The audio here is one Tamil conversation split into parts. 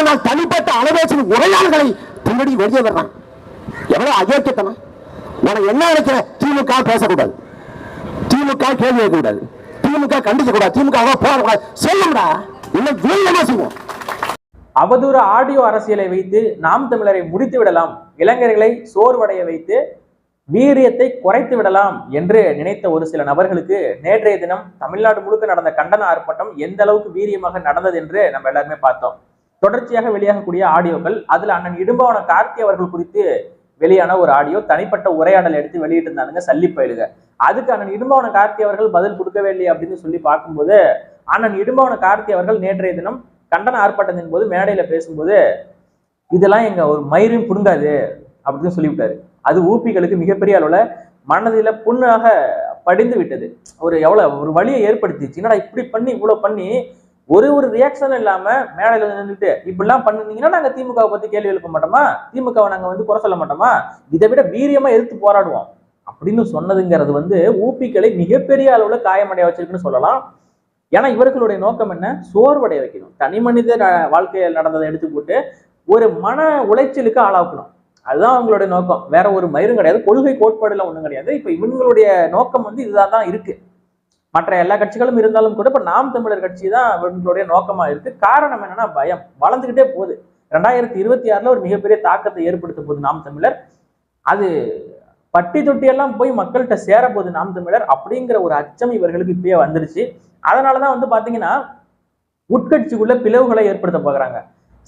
ஆனால் தனிப்பட்ட அலைபேசி உரையாளர்களை பின்னாடி வெளியே வர்றான். எவ்வளவு அயோக்கியத்தனம். உனக்கு என்ன நினைக்கிற திமுக பேசக்கூடாது. திமுக கேள்வி கேட்கக்கூடாது திமுக கண்டிக்க கூடாது திமுக போடக்கூடாது சொல்லுங்கடா. இன்னும் வீரியமா செய்வோம்? அவதூறு ஆடியோ அரசியலை வைத்து நாம் தமிழரை முடித்து விடலாம். இளைஞர்களை சோர்வடைய வைத்து வீரியத்தை குறைத்து விடலாம் என்று நினைத்த ஒரு சில நபர்களுக்கு நேற்றைய தினம் தமிழ்நாடு முழுக்க நடந்த கண்டன ஆர்ப்பாட்டம் எந்த அளவுக்கு வீரியமாக நடந்தது என்று நம்ம எல்லாருமே பார்த்தோம். தொடர்ச்சியாக வெளியாகக்கூடிய ஆடியோக்கள் அதுல அண்ணன் இடும்பவன கார்த்தி அவர்கள் குறித்து வெளியான ஒரு ஆடியோ தனிப்பட்ட உரையாடல் எடுத்து வெளியிட்டு இருந்தானுங்க சல்லி பயிலுக. அதுக்கு அண்ணன் இடும்பவன கார்த்தி அவர்கள் பதில் கொடுக்கவே இல்லையே அப்படின்னு சொல்லி பார்க்கும்போது அண்ணன் இடும்பவன கார்த்தி அவர்கள் நேற்றைய தினம் கண்டன ஆர்ப்பாட்டத்தின் போது மேடையில பேசும்போது இதெல்லாம் எங்க ஒரு மயிரும் புடுங்காது அப்படின்னு சொல்லிவிட்டாரு. அது ஊப்பிகளுக்கு மிகப்பெரிய அளவுல மனதில புண்ணாக படிந்து விட்டது. ஒரு எவ்வளவு ஒரு வழியை ஏற்படுத்திச்சு. என்னடா இப்படி பண்ணி இவ்வளவு பண்ணி ஒரு ஒரு ரியாக்ஷன் இல்லாம மேடையில நின்றுட்டு இப்படிலாம் பண்ணுனீங்கன்னா நாங்க திமுகவை பத்தி கேள்வி எழுப்ப மாட்டோமா? திமுகவை நாங்க வந்து குறை சொல்ல மாட்டோமா? இதை விட வீரியமா எதிர்த்து போராடுவோம். அப்படின்னு சொன்னதுங்கிறது வந்து ஊப்பிகளை மிகப்பெரிய அளவுல காயமடைய வச்சிருக்குன்னு சொல்லலாம். ஏன்னா இவர்களுடைய நோக்கம் என்ன? சோர்வடைய வைக்கணும். தனி மனித வாழ்க்கையில் நடந்ததை எடுத்து போட்டு ஒரு மன உளைச்சலுக்கு ஆளாக்கணும். அதுதான் அவங்களுடைய நோக்கம். வேற ஒரு மயிரும் கிடையாது. கொள்கை கோட்பாடுல ஒண்ணும் கிடையாது. இப்ப இவங்களுடைய நோக்கம் வந்து இதுதான் தான் இருக்கு. மற்ற எல்லா கட்சிகளும் இருந்தாலும் கூட இப்ப நாம் தமிழர் கட்சி தான் இவங்களுடைய நோக்கமா இருக்கு. காரணம் என்னன்னா பயம். வளர்ந்துகிட்டே போகுது. ரெண்டாயிரத்தி இருபத்தி ஆறுல ஒரு மிகப்பெரிய தாக்கத்தை ஏற்படுத்த போகுது நாம் தமிழர். அது பட்டி தொட்டியெல்லாம் போய் மக்கள்கிட்ட சேர போகுது நாம் தமிழர் அப்படிங்கிற ஒரு அச்சம் இவர்களுக்கு இப்பயே வந்துருச்சு. அதனாலதான் வந்து பாத்தீங்கன்னா உட்கட்சிக்குள்ள பிளவுகளை ஏற்படுத்த போகிறாங்க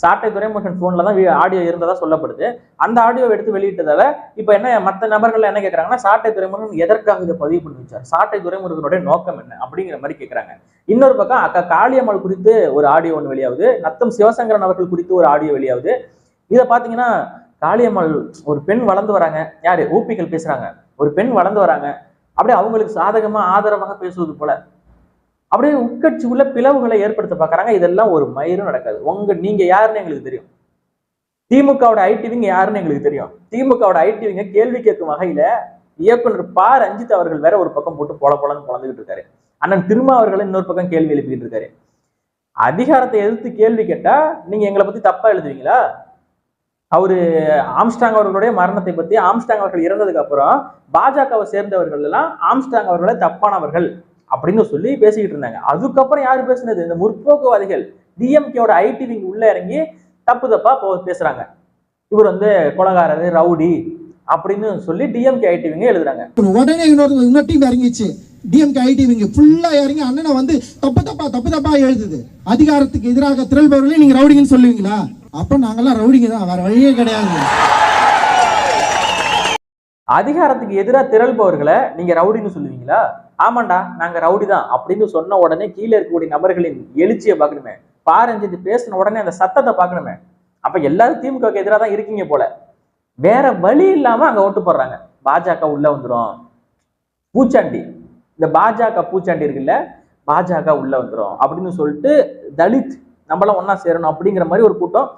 சாட்டை துரைமுருகன் போன்ல தான் ஆடியோ இருந்ததா சொல்லப்படுது. அந்த ஆடியோ எடுத்து வெளியிட்டதால இப்ப என்ன மத்த நபர்கள் என்ன கேக்குறாங்கன்னா சாட்டை துறைமுகன் எதற்காக இதை பதிவு பண்ணி வச்சார்? சாட்டை துறைமுருகனுடைய நோக்கம் என்ன? அப்படிங்கிற மாதிரி கேக்குறாங்க. இன்னொரு பக்கம் அக்கா காளியம்மாள் குறித்து ஒரு ஆடியோ ஒன்று வெளியாகுது. நத்தம் சிவசங்கரன் அவர்கள் குறித்து ஒரு ஆடியோ வெளியாகுது. இதை பார்த்தீங்கன்னா காளியம்மாள் ஒரு பெண் வளர்ந்து வராங்க. யாரு? ஊப்பிகள் பேசுறாங்க. ஒரு பெண் வளர்ந்து வராங்க. அப்படியே அவங்களுக்கு சாதகமா ஆதரவாக பேசுவது போல. அப்படியே உட்கட்சிக்குள்ள பிளவுகளை ஏற்படுத்த பார்க்கறாங்க. இதெல்லாம் ஒரு மயிரும் நடக்காது. உங்க நீங்க யாருன்னு எங்களுக்கு தெரியும். திமுகவோட ஐடிவிங்க யாருன்னு எங்களுக்கு தெரியும். திமுகவோட ஐடிவிங்க கேள்வி கேட்கும் வகையில இயக்குனர் ப ரஞ்சித் அவர்கள் வேற ஒரு பக்கம் போட்டு பொல பொலன்னு பொழந்துகிட்டு இருக்காரு. அண்ணன் திருமா அவர்களை இன்னொரு பக்கம் கேள்வி எழுப்பிக்கிட்டு இருக்காரு. அதிகாரத்தை எதிர்த்து கேள்வி கேட்டா நீங்க எங்களை பத்தி தப்பா எழுதுவீங்களா? அவரு ஆம்ஸ்டாங் அவர்களுடைய மரணத்தை பத்தி ஆம்ஸ்டாங் அவர்கள் இறந்ததுக்கு அப்புறம் பாஜகவை சேர்ந்தவர்கள் எல்லாம் ஆம்ஸ்டாங் அவர்களை தப்பானவர்கள். அப்படின்னு சொல்லி பேசிக்கிட்டு இருந்தாங்க. அதுக்கப்புறம் யாரு பேசுனது? இந்த முற்போக்குவாதிகள். டிஎம்கேவோட ஐடி விங் உள்ள இறங்கி தப்பு தப்பா போ பேசுறாங்க. இவர் வந்து கொலகாரரு ரவுடி அப்படின்னு சொல்லி டிஎம்கே ஐடி விங்க எழுதுறாங்க. உடனே இன்னொரு இன்னொரு டீம் இறங்கிச்சு. டிஎம்கே ஐடி விங்க ஃபுல்லா இறங்கி அண்ணனை வந்து தப்பு தப்பா தப்பு தப்பா எழுதுது. அதிகாரத்துக்கு எதிராக திரள்பவர்களே நீங்க ரவுடிங்கன்னு சொல்லுவீங்களா? அப்ப நாங்கெல்லாம் ரவுடிங்க தான். வேற வழியே கிடையாது. அதிகாரத்துக்கு எதிராக திரள்பவர்களை நீங்க ரவுடின்னு சொல்லுவீங்களா? ஆமாண்டா நாங்க ரவுடி தான் அப்படின்னு சொன்ன உடனே கீழே இருக்கக்கூடிய நபர்களின் எழுச்சியை பார்க்கணுமே. பாரஞ்சித்து பேசின உடனே அந்த சத்தத்தை பார்க்கணுமே. அப்ப எல்லாரும் திமுகவுக்கு எதிராக தான் இருக்கீங்க போல. வேற வழி இல்லாம அங்க ஓட்டு போடுறாங்க. பாஜக உள்ள வந்துரும். பூச்சாண்டி. இந்த பாஜக பூச்சாண்டி இருக்குல்ல பாஜக உள்ள வந்துரும் அப்படின்னு சொல்லிட்டு தலித் நம்மளாம் ஒன்னா சேரணும் அப்படிங்கிற மாதிரி ஒரு கூட்டம்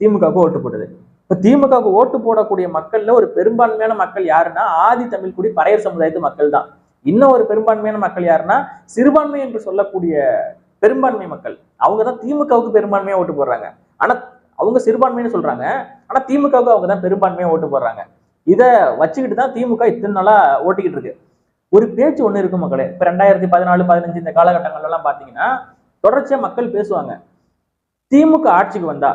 திமுகவுக்கு ஓட்டு போட்டது. இப்ப திமுகவுக்கு ஓட்டு போடக்கூடிய மக்கள்ல ஒரு பெரும்பான்மையான மக்கள் யாருன்னா ஆதி தமிழ் குடி பறையர் சமுதாயத்து மக்கள் தான். இன்னும் ஒரு பெரும்பான்மையான மக்கள் யாருன்னா சிறுபான்மை என்று சொல்லக்கூடிய பெரும்பான்மை மக்கள். அவங்க தான் திமுகவுக்கு பெரும்பான்மையா ஓட்டு போடுறாங்க. ஆனா அவங்க சிறுபான்மைன்னு சொல்றாங்க. ஆனா திமுகவுக்கு அவங்க தான் பெரும்பான்மையா ஓட்டு போடுறாங்க. இதை வச்சுக்கிட்டு தான் திமுக இத்தனை நாளா ஓட்டிக்கிட்டு இருக்கு. ஒரு பேச்சு ஒண்ணு இருக்கு மக்களே. இப்ப ரெண்டாயிரத்தி பதினாலு பதினஞ்சு இந்த காலகட்டங்கள்லாம் எல்லாம் பாத்தீங்கன்னா தொடர்ச்சியா மக்கள் பேசுவாங்க. திமுக ஆட்சிக்கு வந்தா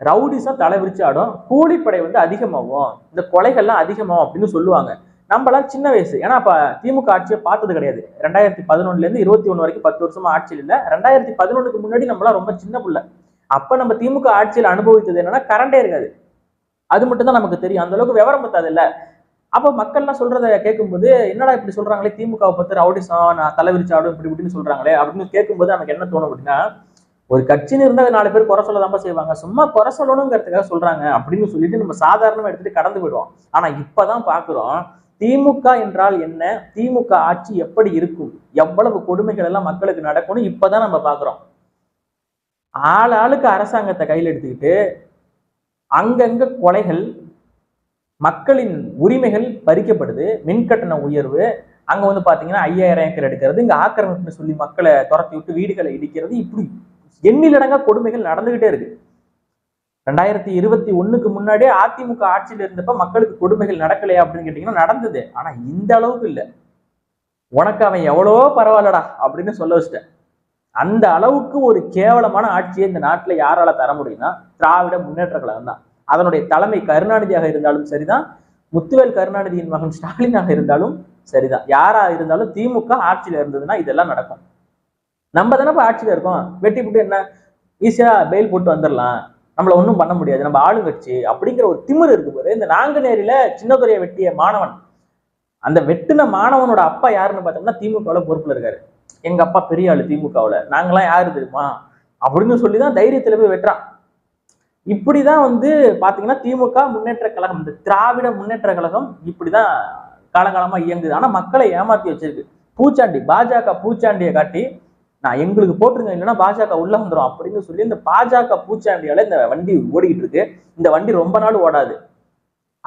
ரவுடிஸா தலை ஆடும் கூலிப்படை வந்து அதிகமாகும். இந்த கொலைகள்லாம் அதிகமாகும் அப்படின்னு சொல்லுவாங்க. நம்மளாம் சின்ன வயசு. ஏன்னா அப்ப திமுக ஆட்சியை பார்த்தது கிடையாது. ரெண்டாயிரத்தி பதினொன்னுல இருந்து இருபத்தி ஒன்று வரைக்கும் பத்து வருஷமா ஆட்சியில் இல்லை. ரெண்டாயிரத்தி பதினொன்னுக்கு முன்னாடி நம்மளாம் ரொம்ப சின்ன பிள்ளை. அப்ப நம்ம திமுக ஆட்சியில் அனுபவித்தது என்னன்னா கரண்டே இருக்காது. அது மட்டும் தான் நமக்கு தெரியும். அந்த அளவுக்கு விவரம் பத்தாது இல்ல. அப்போ மக்கள்லாம் சொல்றத கேட்கும்போது என்னடா இப்படி சொல்றாங்களே? திமுகவை பத்தி ரவுடிசம் நான் தலைவிரிச்சாடும் இப்படி இப்படின்னு சொல்றாங்களே? அப்படின்னு கேட்கும்போது நமக்கு என்ன தோணும் அப்படின்னா ஒரு கட்சின்னு இருந்தால் நாலு பேர் குறை சொல்லதான் செய்வாங்க. சும்மா குறை சொல்லணுங்கிறதுக்காக சொல்றாங்க அப்படின்னு சொல்லிட்டு நம்ம சாதாரணமா எடுத்துட்டு கடந்து போயிடுவோம். ஆனா இப்பதான் பாக்குறோம் திமுக என்றால் என்ன? திமுக ஆட்சி எப்படி இருக்கும்? எவ்வளவு கொடுமைகள் எல்லாம் மக்களுக்கு நடக்கும்னு இப்பதான் நம்ம பாக்குறோம். ஆள் ஆளுக்கு அரசாங்கத்தை கையில் எடுத்துக்கிட்டு அங்கங்க கொலைகள் மக்களின் உரிமைகள் பறிக்கப்படுது மின்கட்டண உயர்வு அங்க வந்து பாத்தீங்கன்னா ஐயாயிரம் ஏக்கர் எடுக்கிறது இங்க ஆக்கிரமிப்புன்னு சொல்லி மக்களை துரத்தி விட்டு வீடுகளை இடிக்கிறது இப்படி எண்ணிலடங்கா கொடுமைகள் நடந்துகிட்டே இருக்கு. ரெண்டாயிரத்தி இருபத்தி ஒண்ணுக்கு முன்னாடியே அதிமுக ஆட்சியில் இருந்தப்ப மக்களுக்கு கொடுமைகள் நடக்கலையா அப்படின்னு கேட்டீங்கன்னா நடந்தது. ஆனா இந்த அளவுக்கு இல்ல. உனக்கு அவன் எவ்வளவோ பரவாயில்லடா அப்படின்னு சொல்ல வச்சிட்டேன். அந்த அளவுக்கு ஒரு கேவலமான ஆட்சியை இந்த நாட்டுல யாரால தர முடியும்னா திராவிட முன்னேற்ற கழகம் தான். அதனுடைய தலைமை கருணாநிதியாக இருந்தாலும் சரிதான். முத்துவேல் கருணாநிதியின் மகன் ஸ்டாலினாக இருந்தாலும் சரிதான். யாரா இருந்தாலும் திமுக ஆட்சியில இருந்ததுன்னா இதெல்லாம் நடக்கும். நம்ம தானே இப்ப ஆட்சியில இருக்கோம். வெட்டி போட்டு என்ன? ஈஸியா பெயில் போட்டு வந்துடலாம் நம்மள ஒன்றும் பண்ண முடியாது. நம்ம ஆளுங்கட்சி அப்படிங்கிற ஒரு திமிர் இருக்கு பாரு. இந்த நாங்குநேரியில சின்னதுரையை வெட்டிய மாணவன். அந்த வெட்டின மாணவனோட அப்பா யாருன்னு பார்த்தோம்னா திமுகவில் பொறுப்புல இருக்காரு. எங்க அப்பா பெரிய ஆளு திமுகவுல. நாங்களாம் யாரு தெரியுமா? அப்படின்னு சொல்லி தான் தைரியத்துல போய் வெட்டுறான். இப்படிதான் வந்து பார்த்தீங்கன்னா திமுக முன்னேற்ற கழகம் இந்த திராவிட முன்னேற்ற கழகம் இப்படிதான் காலங்காலமா இயங்குது. ஆனா மக்களை ஏமாத்தி வச்சிருக்கு. பூச்சாண்டி பாஜக பூச்சாண்டியை காட்டி நான் எங்களுக்கு போட்டுருங்க இல்லைன்னா பாஜக உள்ள வந்துரும் அப்படின்னு சொல்லி இந்த பாஜக பூச்சாண்டியால இந்த வண்டி ஓடிக்கிட்டு இருக்கு. இந்த வண்டி ரொம்ப நாள் ஓடாது.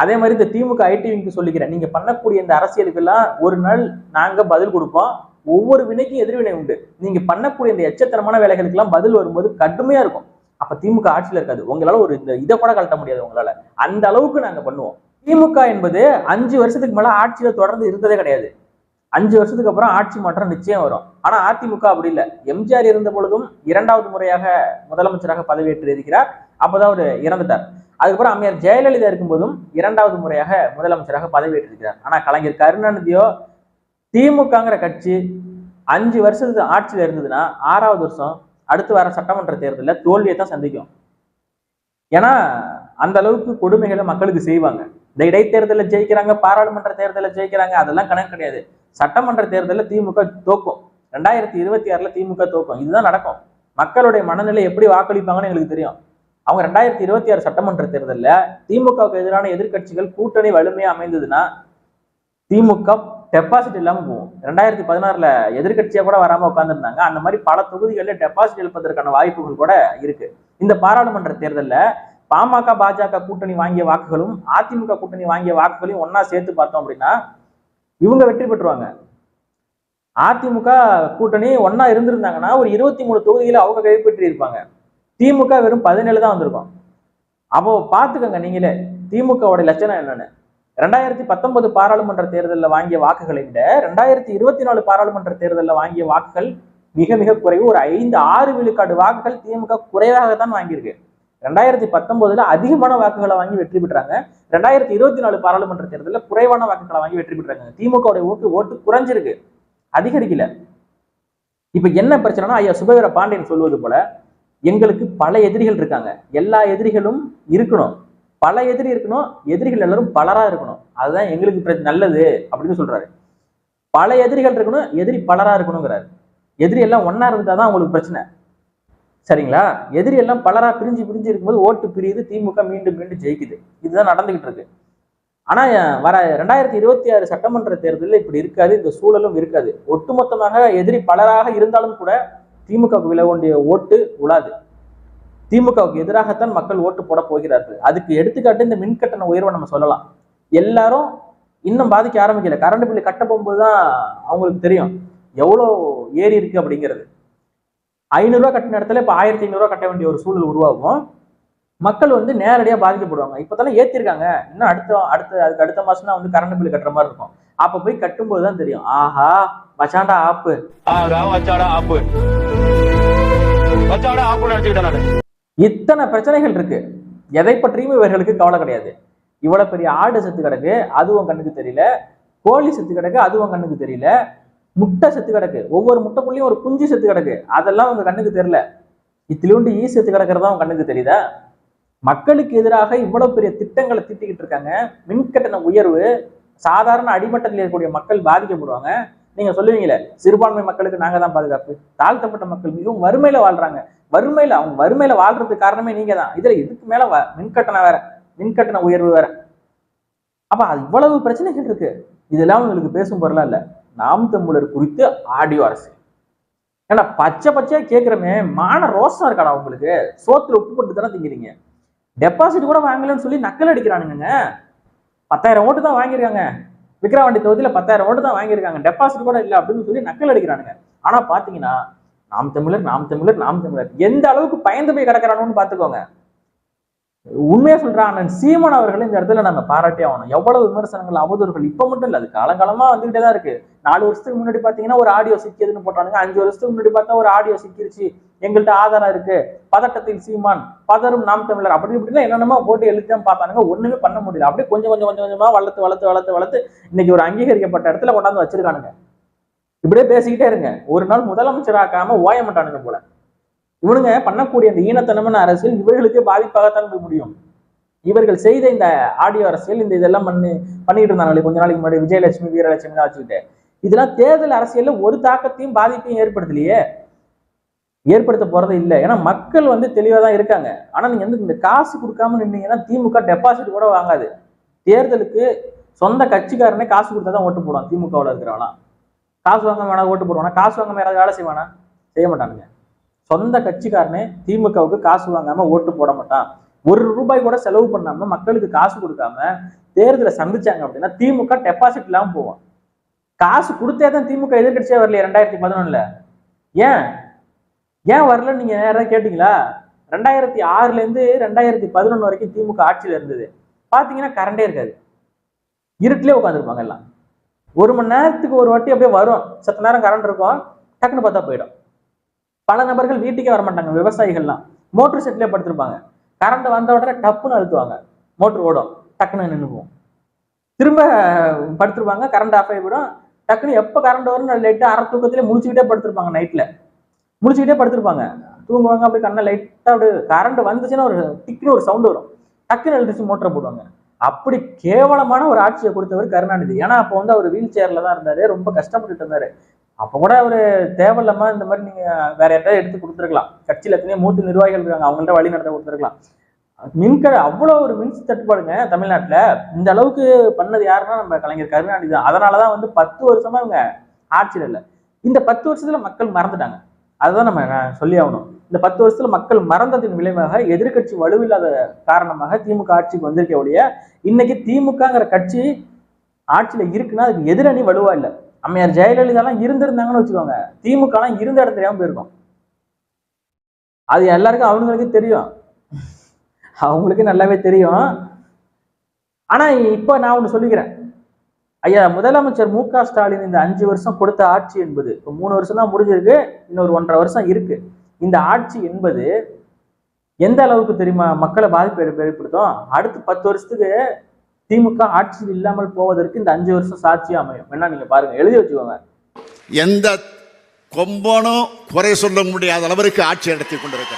அதே மாதிரி இந்த திமுக ஐடிவிக்கு சொல்லிக்கிறேன். நீங்க பண்ணக்கூடிய இந்த அரசியலுக்கெல்லாம் ஒரு நாள் நாங்க பதில் கொடுப்போம். ஒவ்வொரு வினைக்கும் எதிர்வினை உண்டு. நீங்க பண்ணக்கூடிய இந்த எச்சத்தனமான வேலைகளுக்கெல்லாம் பதில் வரும்போது கடுமையா இருக்கும். அப்ப திமுக ஆட்சியில இருக்காது. உங்களால ஒரு இந்த இதை கூட கழட்ட முடியாது உங்களால. அந்த அளவுக்கு நாங்க பண்ணுவோம். திமுக என்பது அஞ்சு வருஷத்துக்கு மேல ஆட்சியில தொடர்ந்து இருந்ததே கிடையாது. அஞ்சு வருஷத்துக்கு அப்புறம் ஆட்சி மாற்றம் நிச்சயம் வரும். ஆனா அதிமுக அப்படி இல்லை. எம்ஜிஆர் இருந்த பொழுதும் இரண்டாவது முறையாக முதலமைச்சராக பதவியேற்று இருக்கிறார். அப்பதான் அவர் இறந்துட்டார். அதுக்கப்புறம் அம்மையார் ஜெயலலிதா இருக்கும்போதும் இரண்டாவது முறையாக முதலமைச்சராக பதவியேற்று இருக்கிறார். ஆனா கலைஞர் கருணாநிதியோ திமுகங்கிற கட்சி அஞ்சு வருஷத்துக்கு ஆட்சியில் இருந்ததுன்னா ஆறாவது வருஷம் அடுத்து வர சட்டமன்ற தேர்தலில் தோல்வியை தான் சந்திக்கும். ஏன்னா அந்த அளவுக்கு கொடுமைகளை மக்களுக்கு செய்வாங்க. இந்த இடைத்தேர்தலில் ஜெயிக்கிறாங்க பாராளுமன்ற தேர்தலில் ஜெயிக்கிறாங்க அதெல்லாம் கணக்கு கிடையாது. சட்டமன்ற தேர்தலில் திமுக தோக்கும். ரெண்டாயிரத்தி இருபத்தி ஆறுல திமுக தோக்கும். இதுதான் நடக்கும். மக்களுடைய மனநிலை எப்படி வாக்களிப்பாங்கன்னு எங்களுக்கு தெரியும். அவங்க ரெண்டாயிரத்தி இருபத்தி ஆறு சட்டமன்ற தேர்தலில் திமுகவுக்கு எதிரான எதிர்க்கட்சிகள் கூட்டணி வலிமையா அமைந்ததுன்னா திமுக டெபாசிட் இல்லாமல் போகும். ரெண்டாயிரத்தி பதினாறுல எதிர்க்கட்சியா கூட வராம உட்காந்துருந்தாங்க அந்த மாதிரி பல தொகுதிகளில் டெபாசிட் எழுப்பதற்கான வாய்ப்புகள் கூட இருக்கு. இந்த பாராளுமன்ற தேர்தலில் பாமக பாஜக கூட்டணி வாங்கிய வாக்குகளும் அதிமுக கூட்டணி வாங்கிய வாக்குகளையும் ஒன்னா சேர்த்து பார்த்தோம் அப்படின்னா இவங்க வெற்றி பெற்றுவாங்க அதிமுக கூட்டணி ஒன்னா இருந்திருந்தாங்கன்னா ஒரு இருபத்தி மூணு தொகுதியில அவங்க கைப்பற்றி இருப்பாங்க திமுக வெறும் பதினேழு தான் வந்திருக்கும். அப்போ பார்த்துக்கோங்க நீங்களே திமுகவோட லட்சணம் என்னன்னு. ரெண்டாயிரத்தி பத்தொன்பது பாராளுமன்ற தேர்தலில் வாங்கிய வாக்குகளை விட ரெண்டாயிரத்தி இருபத்தி நாலு பாராளுமன்ற தேர்தலில் வாங்கிய வாக்குகள் மிக மிக குறைவு. ஒரு ஐந்து ஆறு விழுக்காடு வாக்குகள் திமுக குறைவாக தான் வாங்கியிருக்கு. ரெண்டாயிரத்தி பத்தொன்பதுல அதிகமான வாக்குகளை வாங்கி வெற்றி பெற்றாங்க. ரெண்டாயிரத்தி இருபத்தி நாலு பாராளுமன்ற தேர்தலில் குறைவான வாக்குகளை வாங்கி வெற்றி பெற்றாங்க. திமுகவுடைய ஓட்டு ஓட்டு குறைஞ்சிருக்கு. அதிகரிக்கல. இப்ப என்ன பிரச்சனைனா ஐயா சுபவீர பாண்டியன் சொல்வது போல எங்களுக்கு பல எதிரிகள் இருக்காங்க. எல்லா எதிரிகளும் இருக்கணும். பல எதிரி இருக்கணும் எதிரிகள் எல்லாரும் பலரா இருக்கணும். அதுதான் எங்களுக்கு நல்லது அப்படின்னு சொல்றாரு. பல எதிரிகள் இருக்கணும் எதிரி பலரா இருக்கணுங்கிறாரு. எதிரி எல்லாம் ஒன்னா இருந்தாதான் உங்களுக்கு பிரச்சனை. சரிங்களா? எதிரி எல்லாம் பலரா பிரிஞ்சு பிரிஞ்சு இருக்கும்போது ஓட்டு பிரியுது திமுக மீண்டும் மீண்டும் ஜெயிக்குது. இதுதான் நடந்துகிட்டு இருக்கு. ஆனா வர ரெண்டாயிரத்தி இருபத்தி ஆறு சட்டமன்ற தேர்தலில் இப்படி இருக்காது இந்த சூழலும் இருக்காது. ஒட்டுமொத்தமாக எதிரி பலராக இருந்தாலும் கூட திமுகவுக்கு விழ வேண்டிய ஓட்டு உழாது திமுகவுக்கு எதிராகத்தான் மக்கள் ஓட்டு போட போகிறார்கள். அதுக்கு எடுத்துக்காட்டு இந்த மின்கட்டண உயர்வை நம்ம சொல்லலாம். எல்லாரும் இன்னும் பாதிக்க ஆரம்பிக்கல. கரண்ட் பில்லு கட்ட போகும்போது தான் அவங்களுக்கு தெரியும். எவ்வளோ ஏறி இருக்கு அப்படிங்கிறது. ஐநூறுரூவா கட்டின இடத்துல இப்போ ஆயிரத்தி ஐநூறுரூவா கட்ட வேண்டிய ஒரு சூழல் உருவாகும். மக்கள் வந்து நேரடியாக பாதிக்கப்படுவாங்க. இப்போ தானே ஏற்றிருக்காங்க இன்னும் அடுத்த அடுத்த அதுக்கு அடுத்த மாசம் தான் வந்து கரண்ட் பில்லு கட்டுற மாதிரி இருக்கும். அப்போ போய் கட்டும்போது தான் தெரியும். ஆஹா மச்சாண்டா ஆப்பு வச்சாடா ஆப்பு வச்சாடா ஆப்பு நினைச்சுக்கிட்டேன் நானு. இத்தனை பிரச்சனைகள் இருக்கு. எதை பற்றியும் இவர்களுக்கு கவலை கிடையாது. இவ்வளவு பெரிய ஆடு செத்து கிடக்கு அதுவும் கண்ணுக்கு தெரியல. கோழி செத்து கிடக்கு அதுவும் கண்ணுக்கு தெரியல. முட்டை செத்து கிடக்கு ஒவ்வொரு முட்டைக்குள்ளேயும் ஒரு குஞ்சு செத்து கிடக்கு. அதெல்லாம் உங்க கண்ணுக்கு தெரியல. இத்திலூண்டு ஈ செத்து கிடக்கிறதா உங்க கண்ணுக்கு தெரியுதா? மக்களுக்கு எதிராக இவ்வளவு பெரிய திட்டங்களை தீட்டிக்கிட்டு இருக்காங்க. மின்கட்டண உயர்வு சாதாரண அடிமட்டத்தில் இருக்கக்கூடிய மக்கள் பாதிக்கப்படுவாங்க. நீங்க சொல்லுவீங்களே சிறுபான்மை மக்களுக்கு நாங்க தான் பாதுகாப்பு. தாழ்த்தப்பட்ட மக்கள் மிகவும் வறுமையில வாழ்றாங்க. வறுமையில அவங்க வறுமையில வாழ்றதுக்கு காரணமே நீங்க தான். இதுல இதுக்கு மேல வ- மின்கட்டணம் வேற மின்கட்டண உயர்வு வேற? அப்ப அது இவ்வளவு பிரச்சனைகள் இருக்கு. இதெல்லாம் உங்களுக்கு பேசும் பொருளா இல்ல. நாம் தமிழர் குறித்து ஆடியோ அரசு ஏன்னா பச்சை பச்சையா கேட்கிறமே மான ரோசம் இருக்காடா உங்களுக்கு? சோத்துல உப்பு போட்டு தானே திங்கிறீங்க. டெபாசிட் கூட வாங்கலன்னு சொல்லி நக்கல் அடிக்கிறானுங்க பத்தாயிரம் ஓட்டு தான் வாங்கியிருக்காங்க. விக்ரவாண்டி தொகுதியில் பத்தாயிரம் ஓட்டு தான் வாங்கியிருக்காங்க. டெபாசிட் கூட இல்லை அப்படின்னு சொல்லி நக்கல் அடிக்கிறானுங்க. ஆனா பாத்தீங்கன்னா நாம் தமிழர் நாம் தமிழர் நாம் தமிழர். எந்த அளவுக்கு பயந்து போய் கிடக்கிறானோன்னு பாத்துக்கோங்க. உண்மையை சொல்றேன் அண்ணன். சீமான் அவர்களை இந்த இடத்துல நம்ம பாராட்டே ஆகணும். எவ்வளவு விமர்சனங்கள் அவதூறுகள் இப்போ மட்டும் இல்லை அது காலங்காலமாக வந்துகிட்டே தான் இருக்குது நாலு வருஷத்துக்கு முன்னாடி பார்த்தீங்கன்னா ஒரு ஆடியோ சிக்கியதுன்னு போட்டானுங்க. அஞ்சு வருஷத்துக்கு முன்னாடி பார்த்தா ஒரு ஆடியோ சிக்கிருச்சு. எங்கள்கிட்ட ஆதாரம் இருக்கு. பதட்டத்தில் சீமான் பதரும் நாம் தமிழர் அப்படி இப்படிலாம் என்னென்னமோ போட்டு எழுதிதான் பார்த்தானுங்க. ஒன்றுமே பண்ண முடியல. அப்படியே கொஞ்சம் கொஞ்சம் கொஞ்சம் கொஞ்சமாக வளர்த்து வளர்த்து வளர்த்து வளர்த்து இன்னைக்கு ஒரு அங்கீகரிக்கப்பட்ட இடத்துல கொண்டாந்து வச்சிருக்கானுங்க. இப்படியே பேசிக்கிட்டே இருங்க. ஒரு நாள் முதலமைச்சராக்காம ஓய மாட்டானுங்க போல. இவனுங்க பண்ணக்கூடிய இந்த ஈனத்தனமான அரசியல் இவர்களுக்கே பாதிப்பாகத்தான் போய் முடியும். இவர்கள் செய்த இந்த ஆடியோ அரசியல் இந்த இதெல்லாம் பண்ணி பண்ணிட்டு இருந்தாங்களே கொஞ்ச நாளைக்கு முன்னாடி விஜயலட்சுமி வீரலட்சுமிலாம் வச்சுக்கிட்டு. இதெல்லாம் தேர்தல் அரசியல்ல ஒரு தாக்கத்தையும் பாதிப்பையும் ஏற்படுத்தலையே. ஏற்படுத்த போறது இல்லை. ஏன்னா மக்கள் வந்து தெளிவாக தான் இருக்காங்க. ஆனா நீங்க வந்து இந்த காசு கொடுக்காம நின்னீங்கன்னா திமுக டெபாசிட் கூட வாங்காது. தேர்தலுக்கு சொந்த கட்சிக்காரனே காசு கொடுத்தா தான் ஓட்டு போடுவான். திமுகவில் இருக்கிறவனா. காசு வாங்க வேணா ஓட்டு போடுவானா? காசு வாங்க யாராவது வேலை செய்வானா? செய்ய மாட்டானுங்க. சொந்த கட்சிக்காரனே திமுகவுக்கு காசு வாங்காம ஓட்டு போட மாட்டான். ஒரு ரூபாய் கூட செலவு பண்ணாம மக்களுக்கு காசு கொடுக்காம தேர்தலை சந்திச்சாங்க அப்படின்னா திமுக டெபாசிட் இல்லாமல் போவான். காசு கொடுத்தே தான் திமுக எதிர்கட்சியே வரலையே ரெண்டாயிரத்தி பதினொன்னுல? ஏன்? ஏன் வரல நீங்க யாராவது கேட்டீங்களா? ரெண்டாயிரத்தி ஆறுல இருந்து ரெண்டாயிரத்தி பதினொன்னு வரைக்கும் திமுக ஆட்சியில இருந்தது. பாத்தீங்கன்னா கரண்டே இருக்காது. இருட்டிலே உட்காந்துருப்பாங்க எல்லாம். ஒரு மணி நேரத்துக்கு ஒரு வாட்டி அப்படியே வரும். சத்த நேரம் கரண்ட் இருக்கும். டக்குன்னு பார்த்தா போயிடும். பல நபர்கள் வீட்டுக்கே வர மாட்டாங்க விவசாயிகள்லாம். மோட்ரு செட்லேயே படுத்திருப்பாங்க. கரண்ட் வந்த உடனே டப்புன்னு அழுத்துவாங்க. மோட்ரு ஓடும். டக்குன்னு நின்றுவோம் திரும்ப படுத்திருப்பாங்க கரண்ட் ஆஃப் ஆகிவிடும் டக்குன்னு எப்போ கரண்ட் வரும் லைட்டாக அரை தூக்கத்திலே முடிச்சுக்கிட்டே படுத்திருப்பாங்க நைட்டில் முடிச்சுக்கிட்டே படுத்திருப்பாங்க. தூங்குவாங்க அப்படியே கண்ணை லைட்டாக அப்படியே கரண்ட் வந்துச்சுன்னா ஒரு டிக்குன்னு ஒரு சவுண்ட் வரும். டக்குன்னு எழுதிச்சு மோட்டரை போடுவாங்க. அப்படி கேவலமான ஒரு ஆட்சியை கொடுத்தவர் கருணாநிதி. ஏன்னா அப்போ வந்து அவர் வீல் சேர்ல தான் இருந்தாரு ரொம்ப கஷ்டப்பட்டுட்டு இருந்தாரு. அப்போ கூட அவர் தேவையில்லாம இந்த மாதிரி நீங்க வேற யார்ட்டாவது எடுத்து கொடுத்துருக்கலாம். கட்சியில எத்தனையோ மூத்த நிர்வாகிகள் இருக்காங்க அவங்கள்ட்ட வழி நடத்த கொடுத்துருக்கலாம். மின்கட அவ்வளோ ஒரு மின் தட்டுப்பாடுங்க தமிழ்நாட்டில். இந்த அளவுக்கு பண்ணது யாருன்னா நம்ம கலைஞர் கருணாநிதி தான். அதனாலதான் வந்து பத்து வருஷமா இவங்க ஆட்சியில் இல்லை. இந்த பத்து வருஷத்துல மக்கள் மறந்துட்டாங்க. அதுதான் நம்ம சொல்லி ஆகணும். இந்த பத்து வருஷத்துல மக்கள் மறந்ததின் விளைவாக எதிர்க்கட்சி வலுவில்லாத காரணமாக திமுக ஆட்சிக்கு வந்திருக்க ஒழிய இன்னைக்கு திமுகங்கிற கட்சி ஆட்சியில இருக்குன்னா அதுக்கு எதிரணி வலுவா இல்லை. அம்மையார் ஜெயலலிதாலாம் இருந்திருந்தாங்கன்னு வச்சுக்கோங்க. திமுகலாம் இருந்த இடம் தெரியாம போயிருக்கும்? அது எல்லாருக்கும் அவங்களுக்கே தெரியும். அவங்களுக்கு நல்லாவே தெரியும். ஆனா இப்ப நான் ஒண்ணு சொல்லிக்கிறேன். ஐயா முதலமைச்சர் மு க ஸ்டாலின் இந்த அஞ்சு வருஷம் கொடுத்த ஆட்சி என்பது இப்போ மூணு வருஷம் தான் முடிஞ்சிருக்கு இன்னொரு ஒன்றரை வருஷம் இருக்கு. இந்த ஆட்சி என்பது எந்த அளவுக்கு தெரியுமா? மக்களை பாதிப்பு ஏற்படுத்தும்? அடுத்து பத்து வருஷத்துக்கு திமுக ஆட்சியில் இல்லாமல் போவதற்கு இந்த அஞ்சு வருஷம் சாட்சியாக அமையும். என்ன நீங்க பாருங்க. எழுதி வச்சுக்கோங்க. எந்த கொம்பனும் குறை சொல்ல முடியாத அளவிற்கு ஆட்சி நடத்தி கொண்டிருக்கிறார்.